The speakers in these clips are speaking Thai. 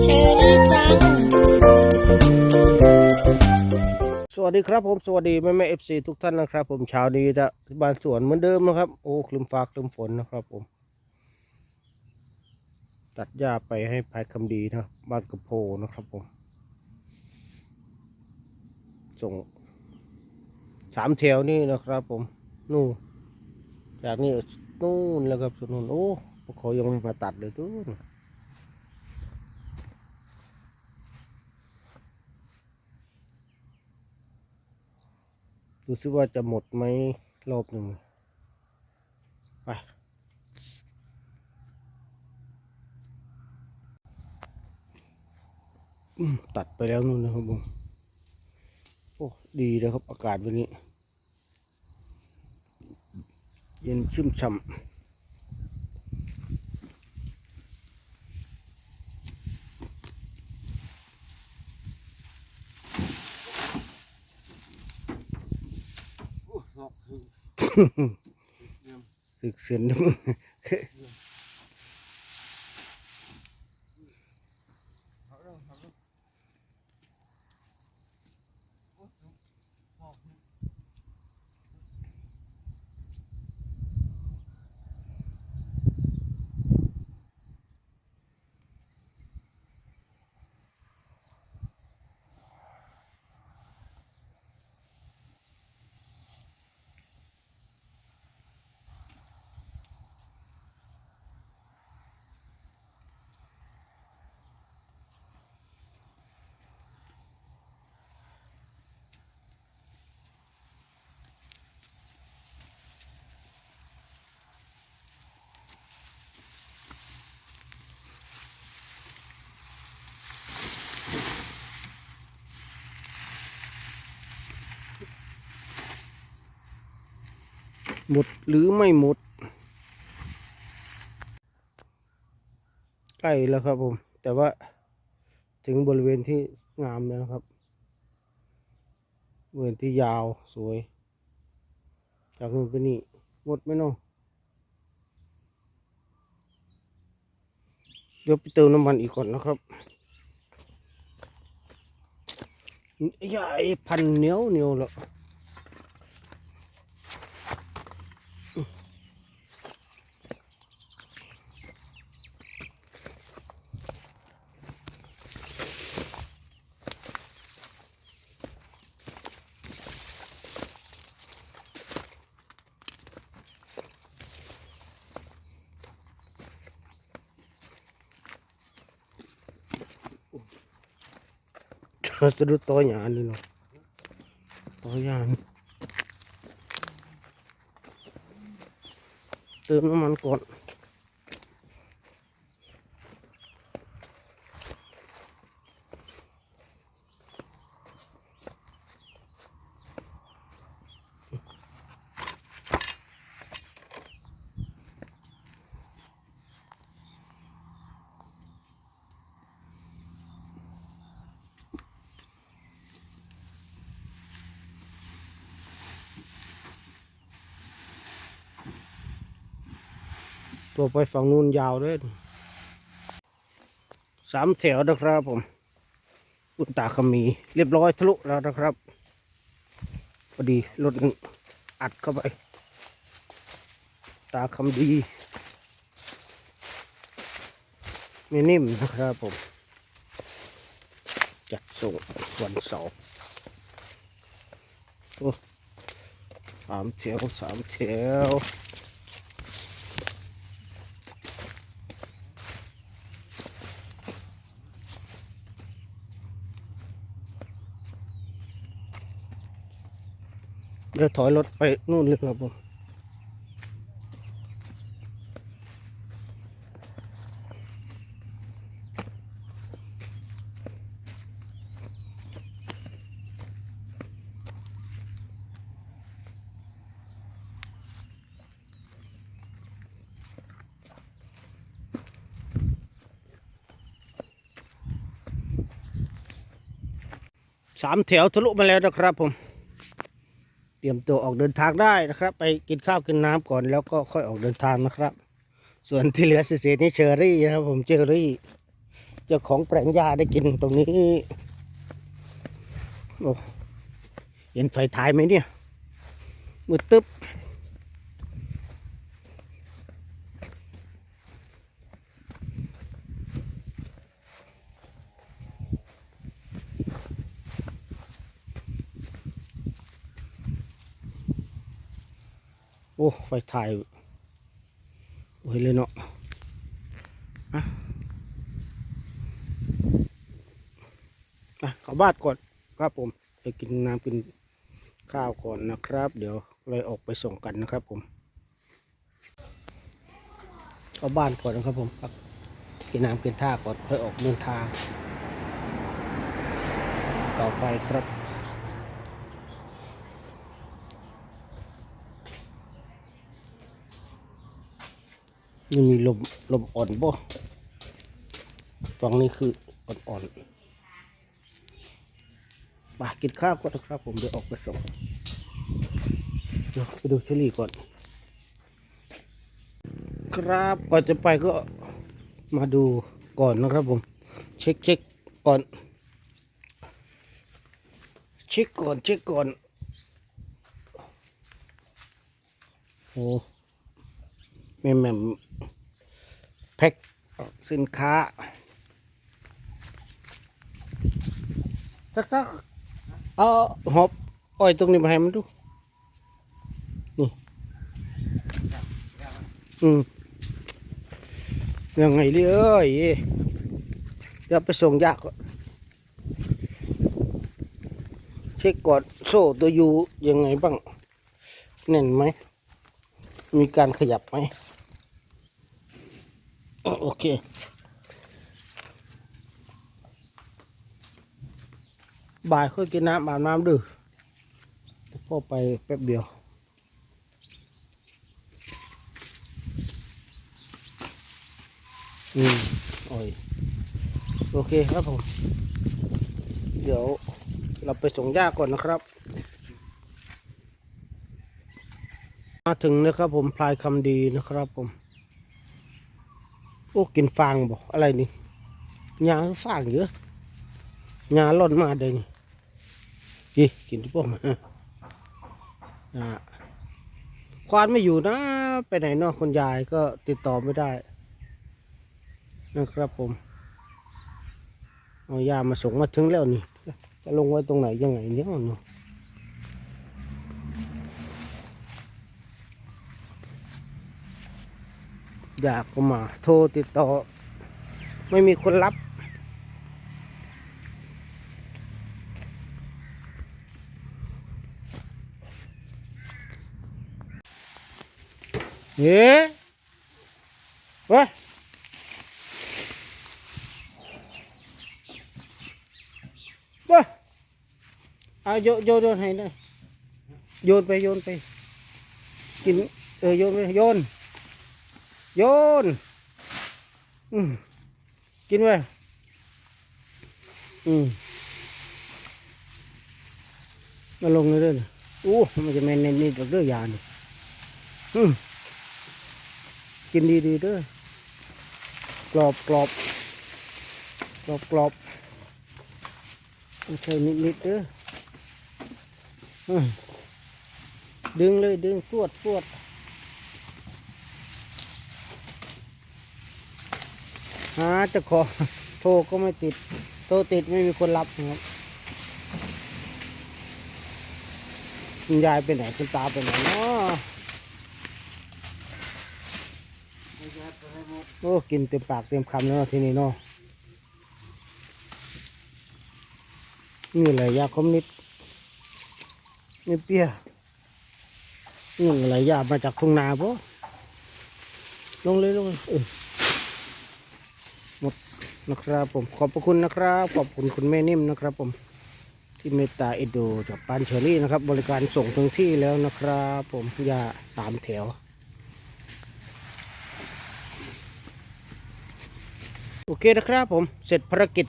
เชอรี่จัง สวัสดีครับผมสวัสดีแม่แม่เอฟซีทุกท่านนะครับ ผมเช้านี้จะบ้านสวนเหมือนเดิมนะครับโอ้คลึมฟ้าคลึมฝนนะครับผม ตัดหญ้าไปให้พายคำดีนะบ้านกระโพนะครับผม ส่งสามแถวนี่นะครับผมนู่นจากนี่ นู่นแล้วครับส่วนนู่นโอ้พวกเขายังไม่มาตัดเลยทุนดูซิว่าจะหมดไหมรอบหนึ่งไปตัดไปแล้วนู่นนะครับผมโอ้ดีนะครับอากาศวันนี้ เย็นชุ่มฉ่ำสึกเสียน หมดหรือไม่หมด ใกล้แล้วครับผม แต่ว่าถึงบริเวณที่งามแล้วครับบริเวณที่ยาวสวย จากนู้นไปนี่หมดไหมเนาะเดี๋ยวไปเติมน้ำมันอีกก่อนนะครับใหญ่พันเหนียวเหนียวแล้ว เราจะดูตัวหยานี่เนาะตัวหยานเติมน้ำมันก่อน ตัวไปฝั่งนู้นยาวด้วยสามแถวนะครับผม อุตตาขมี เรียบร้อยทะลุแล้วนะครับพอดีรถหนึ่งอัดเข้าไป ตาคำดีไม่นิ่มนะครับผม จัดส่งวันเสาร์โอ้สามแถวสามแถว เดี๋ยวถอยรถไปนู่นเลยครับผมสามแถวทะลุมาแล้วนะครับผม เตรียมตัวออกเดินทางได้นะครับ ไปกินข้าวกินน้ำก่อนแล้วก็ค่อยออกเดินทางนะครับ ส่วนที่เหลือเศษนี่เชอรี่นะครับ ผมเชอรี่เจ้าของแปลงยาได้กินตรงนี้โอ้เห็นไฟท้ายไหมเนี่ยมืดตึ๊บ โอ้ไฟถ่ายโอ้ยเลยเนาะอะอะเข้าบ้านก่อนครับผมไปกินน้ำกินข้าวก่อนนะครับ เดี๋ยวเลยออกไปส่งกันนะครับผมเข้าบ้านก่อนนะครับผมครับกินน้ำกินท่าก่อนค่อยออกเดินทาง ต่อไปครับ นี่มีลมลมอ่อนบ่ฝั่งนี้คืออ่อนๆมากินข้าวก่อนนะครับ ผมเดี๋ยวออกไปส่งเดี๋ยวไปดูเชอรี่ก่อน ครับก่อนจะไปก็มาดูก่อนนะครับผม เช็คเช็คก่อน เช็คก่อนเช็คก่อนโอ้แม่แม่ แพ็คสินค้า สักสักเอาหอบอ้อยตรงนี้มาให้มันดู นี่ อืมยังไงดิเอ้ยเดี๋ยวไปส่งยากก่อนเช็คก่อนโซ่ตัวยูยังไงบ้าง แน่นไหม มีการขยับไหม โอเคบ่ายค่อยกินน้ำอาบน้ำดื้อพ่อไปแป๊บเดียวอืมโอ้ยโอเคครับผม เดี๋ยวเราไปส่งยาก่อนนะครับ มาถึงนะครับผมพลายคำดีนะครับผม โอ้กินฟางบออะไรนี่ยาฟางเยอะยาล่นมาเลยนี่ยี่กินที่พวกมาควานไม่อยู่นะ ไปไหนนอกคนยายก็ติดต่อไม่ได้ นะครับผมเอายามาส่งมาถึงแล้วนี่จะลงไว้ตรงไหนยังไงเนี่ยเนาะ อยากก็มา โทรติดต่อ ไม่มีคนรับเฮ้เว้ยว้ยเอาโยนโยนโยนให้เลยโยนไปโยนไป กิน เออโยนไปโยน โยนอืมกินไว้อืมมาลงเลยเด้อนี่อู้มันจะแม่นนี่ดอกเด้อยานี่อืมกินดีดีๆเด้อกรอบกรอบกรอบกรอบไม่ใช่นิดนิดๆเด้ออืมดึงเลยดึงปวดปวด หาจะขอโทรก็ไม่ติด โทรติดไม่มีคนรับนะครับคุณยายไปไหนคุณตาไปไหนเนาะโอ้กินเต็มปากเต็มคำแล้วที่นี่เนาะนี่อะไรยาคมนิดนี่เปียนี่อะไรยามาจากทุ่งนาปะลงเลยลงเลยเออ นะครับผมขอบพระคุณนะครับ ขอบคุณคุณแม่นิ่มนะครับ ผมที่เมตตาเอ็นดูจากปานเชอรี่นะครับ บริการส่งถึงที่แล้วนะครับ ผมยาสามแถวโอเคนะครับผมเสร็จภารกิจ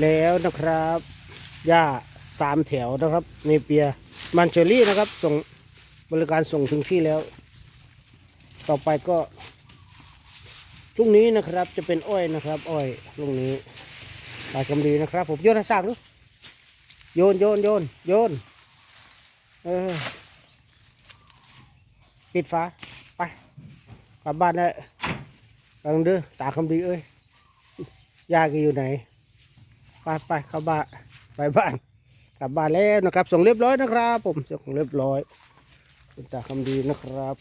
แล้วนะครับยาสามแถวนะครับเนเปียมันเชอรี่นะครับ ส่งบริการส่งถึงที่แล้ว ต่อไปก็ พรุ่งนี้นะครับจะเป็นอ้อยนะครับ อ้อยพรุ่งนี้ปลายคำดีนะครับ ผมโยนให้สร้างดูโยนโยนโยนโยนเออปิดฝาไปกลับบ้านได้ฟังเด้อตาคำดีเอ้ยยากอยู่ไหนไปไปเข้าบ้านไปบ้านกลับบ้านแล้วนะครับส่งเรียบร้อยนะครับ ผมส่งเรียบร้อยคุณตาคำดีนะครับ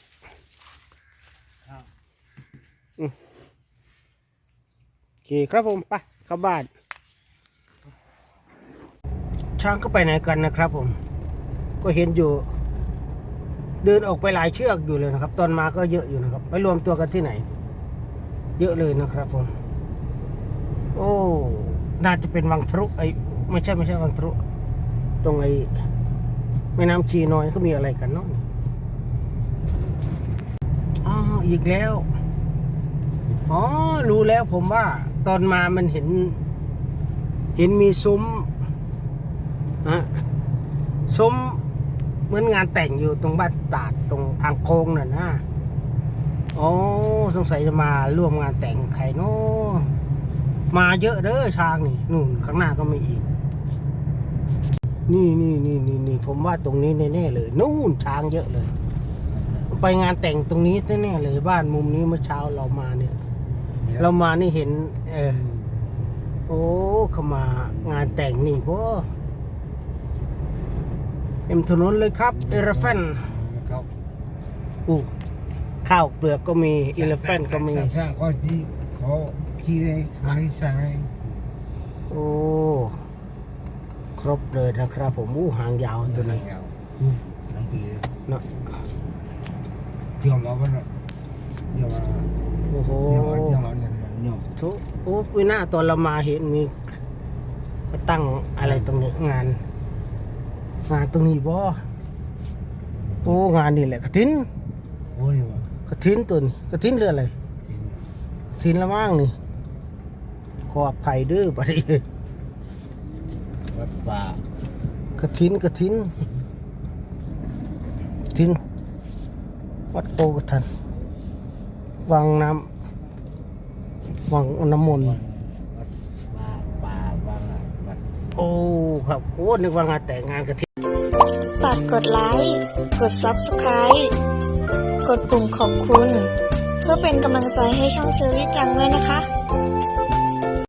อืมโอเคครับผมไปเข้าบ้าน ช้างก็ไปไหนกันนะครับผม ก็เห็นอยู่ เดินออกไปหลายเชือกอยู่เลยนะครับ ตอนมาก็เยอะอยู่นะครับ ไปรวมตัวกันที่ไหน เยอะเลยนะครับผม โอ้น่าจะเป็นวังทรุไอไม่ใช่ไม่ใช่วังทรุตรงไอแม่น้ำชีน้อยเขามีอะไรกันเนาะอ๋ออีกแล้ว อ๋อ รู้แล้วผมว่า ตอนมามันเห็น เห็นมีซุ้มฮะซุ้มเหมือนงานแต่งอยู่ตรงบ้านตาดตรงทางโค้งน่ะนะอ๋อสงสัยจะมาร่วมงานแต่งใครเนาะมาเยอะเด้อช้างนี่นู่นข้างหน้าก็มีอีก นี่นี่นี่นี่นี่ผมว่าตรงนี้แน่ๆเลย นู่นช้างเยอะเลย ไปงานแต่งตรงนี้แน่ๆเลย บ้านมุมนี้เมื่อเช้าเรามาเนี่ย เรามานี่เห็น เออ โอ้เขามางานแต่งนี่พ่เอ็มถนนเลยครับเอรเฟนครับอู้ข้าวเปลือกก็มีเอรเฟนก็มีสร้างก็จีเขาขี่เลยขายสร้างเลยโอ้ครบเลยนะครับ ผมอู้หางยาวตัวนี้อืมทั้งปีเลยเนาะเที่ยวมาบ้านเนาะเที่ยวมาโเนาะทุกโอ้วินาตอนเรามาเห็นมีมาตั้งอะไรตรงนี้งาน งานตรงนี้บ่โอ้งานนี่แหละกระถินโอ้ยว่ะกระถินตัวนี้กระถินเรืออะไรกระถินละมั่งนี่ขออภัยเด้อบัดนี้วัดป่ากระถินกระถินกระถิน วัดโพกระทันวังน้ำ วังน้ำมนต์วัดป่าป่าวังวัดโอ้ครับโอ้นึกว่างานแต่งงานกระถินฝากกดไลค์กด Subscribe กดปุ่มขอบคุณ เพื่อเป็นกำลังใจให้ช่องเชอรี่จังด้วยนะคะ